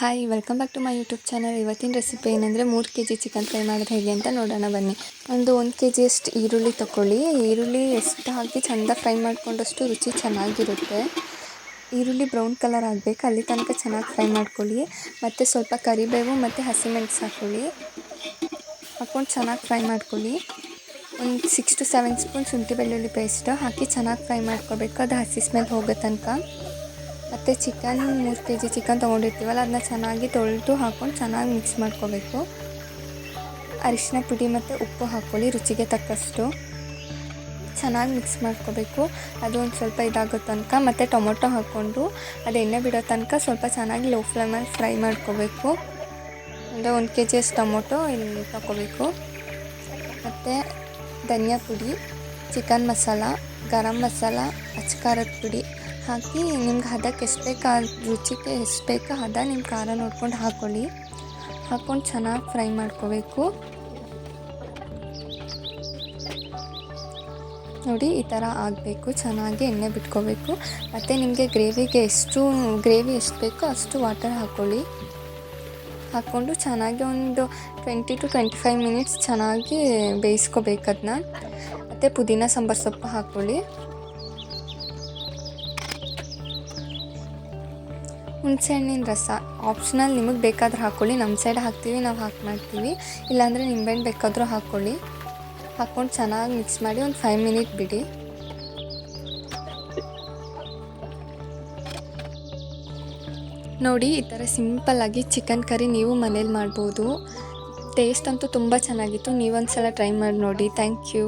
Hi welcome back to my YouTube channel ಇವತ್ತಿನ recipe ಏನಂದರೆ ಮೂರು ಕೆ ಜಿ ಚಿಕನ್ ಫ್ರೈ ಮಾಡೋದು ಹೇಗೆ ಅಂತ ನೋಡೋಣ ಬನ್ನಿ. ಒಂದು ಒಂದು ಕೆ ಜಿಯಷ್ಟು ಈರುಳ್ಳಿ ತೊಗೊಳ್ಳಿ ಈರುಳ್ಳಿ ಎಷ್ಟು ಹಾಕಿ ಚೆಂದ ಫ್ರೈ ಮಾಡಿಕೊಂಡಷ್ಟು ರುಚಿ ಚೆನ್ನಾಗಿರುತ್ತೆ. ಈರುಳ್ಳಿ ಬ್ರೌನ್ ಕಲರ್ ಆಗಬೇಕು. ಅಲ್ಲಿ ತನಕ ಚೆನ್ನಾಗಿ ಫ್ರೈ ಮಾಡ್ಕೊಳ್ಳಿ. ಮತ್ತು ಸ್ವಲ್ಪ ಕರಿಬೇವು ಮತ್ತು ಹಸಿಮೆಣಸು ಹಾಕ್ಕೊಳ್ಳಿ ಹಾಕ್ಕೊಂಡು ಚೆನ್ನಾಗಿ ಫ್ರೈ ಮಾಡ್ಕೊಳ್ಳಿ. ಒಂದು ಸಿಕ್ಸ್ ಟು ಸೆವೆನ್ ಸ್ಪೂನ್ ಶುಂಠಿ ಬೆಳ್ಳುಳ್ಳಿ ಪೇಸ್ಟ್ ಹಾಕಿ ಚೆನ್ನಾಗಿ ಫ್ರೈ ಮಾಡ್ಕೋಬೇಕು ಅದು ಹಸಿ ಸ್ಮೆಲ್ ಹೋಗೋ ತನಕ. ಮತ್ತು ಚಿಕನ್ ಮೂರು ಕೆ ಜಿ ಚಿಕನ್ ತೊಗೊಂಡಿರ್ತೀವಲ್ಲ, ಅದನ್ನ ಚೆನ್ನಾಗಿ ತೊಳೆದು ಹಾಕ್ಕೊಂಡು ಚೆನ್ನಾಗಿ ಮಿಕ್ಸ್ ಮಾಡ್ಕೋಬೇಕು. ಅರಿಶಿನ ಪುಡಿ ಮತ್ತು ಉಪ್ಪು ಹಾಕ್ಕೊಳ್ಳಿ ರುಚಿಗೆ ತಕ್ಕಷ್ಟು. ಚೆನ್ನಾಗಿ ಮಿಕ್ಸ್ ಮಾಡ್ಕೋಬೇಕು. ಅದು ಒಂದು ಸ್ವಲ್ಪ ಇದಾಗೋ ತನಕ ಮತ್ತು ಟೊಮೊಟೊ ಹಾಕ್ಕೊಂಡು ಅದು ಎಣ್ಣೆ ಬಿಡೋ ತನಕ ಸ್ವಲ್ಪ ಚೆನ್ನಾಗಿ ಲೋ ಫ್ಲೇಮಲ್ಲಿ ಫ್ರೈ ಮಾಡ್ಕೋಬೇಕು. ಅಂದರೆ ಒಂದು ಕೆ ಜಿಯಷ್ಟು ಟೊಮೊಟೊ ಇಲ್ಲಿ ತಗೋಬೇಕು ಮತ್ತು ಧನಿಯಾ ಪುಡಿ, ಚಿಕನ್ ಮಸಾಲ, ಗರಂ ಮಸಾಲ, ಅಚ್ಕಾರದ ಪುಡಿ. ಹಾಕಿ ನಿಮ್ಗೆ ಹದಕ್ಕೆ ಎಷ್ಟು ಬೇಕು, ರುಚಿಗೆ ಎಷ್ಟು ಬೇಕೋ ಹದ ನಿಮ್ಮ ಖಾರ ನೋಡ್ಕೊಂಡು ಹಾಕ್ಕೊಳ್ಳಿ ಹಾಕ್ಕೊಂಡು ಚೆನ್ನಾಗಿ ಫ್ರೈ ಮಾಡ್ಕೋಬೇಕು. ನೋಡಿ, ಈ ಥರ ಆಗಬೇಕು. ಚೆನ್ನಾಗಿ ಎಣ್ಣೆ ಬಿಟ್ಕೋಬೇಕು. ಮತ್ತು ನಿಮಗೆ ಗ್ರೇವಿಗೆ ಎಷ್ಟು, ಗ್ರೇವಿ ಎಷ್ಟು ಬೇಕೋ ಅಷ್ಟು ವಾಟರ್ ಹಾಕ್ಕೊಳ್ಳಿ ಹಾಕ್ಕೊಂಡು ಚೆನ್ನಾಗಿ ಒಂದು twenty two twenty five minutes ಚೆನ್ನಾಗಿ ಬೇಯಿಸ್ಕೋಬೇಕು ಅದನ್ನ ಮತ್ತು ಪುದೀನ ಸಾಂಬಾರು ಸೊಪ್ಪು ಹಾಕ್ಕೊಳ್ಳಿ ಹುಣಸೆಹಣ್ಣಿನ ರಸ ಆಪ್ಷನಲ್ ನಿಮಗೆ ಬೇಕಾದ್ರೆ ಹಾಕ್ಕೊಳ್ಳಿ ನಮ್ಮ ಸೈಡ್ ಹಾಕ್ತೀವಿ, ನಾವು ಹಾಕಿ ಮಾಡ್ತೀವಿ. ಇಲ್ಲಾಂದರೆ ನಿಂಬೆಹಣ್ಣು ಬೇಕಾದರೂ ಹಾಕ್ಕೊಳ್ಳಿ ಹಾಕ್ಕೊಂಡು ಚೆನ್ನಾಗಿ ಮಿಕ್ಸ್ ಮಾಡಿ ಒಂದು ಫೈವ್ ಮಿನಿಟ್ ಬಿಡಿ. ನೋಡಿ, ಈ ಥರ ಸಿಂಪಲ್ಲಾಗಿ ಚಿಕನ್ ಕರಿ ನೀವು ಮನೇಲಿ ಮಾಡ್ಬೋದು. ಟೇಸ್ಟ್ ಅಂತೂ ತುಂಬ ಚೆನ್ನಾಗಿತ್ತು. ನೀವೊಂದು ಸಲ ಟ್ರೈ ಮಾಡಿ ನೋಡಿ. Thank you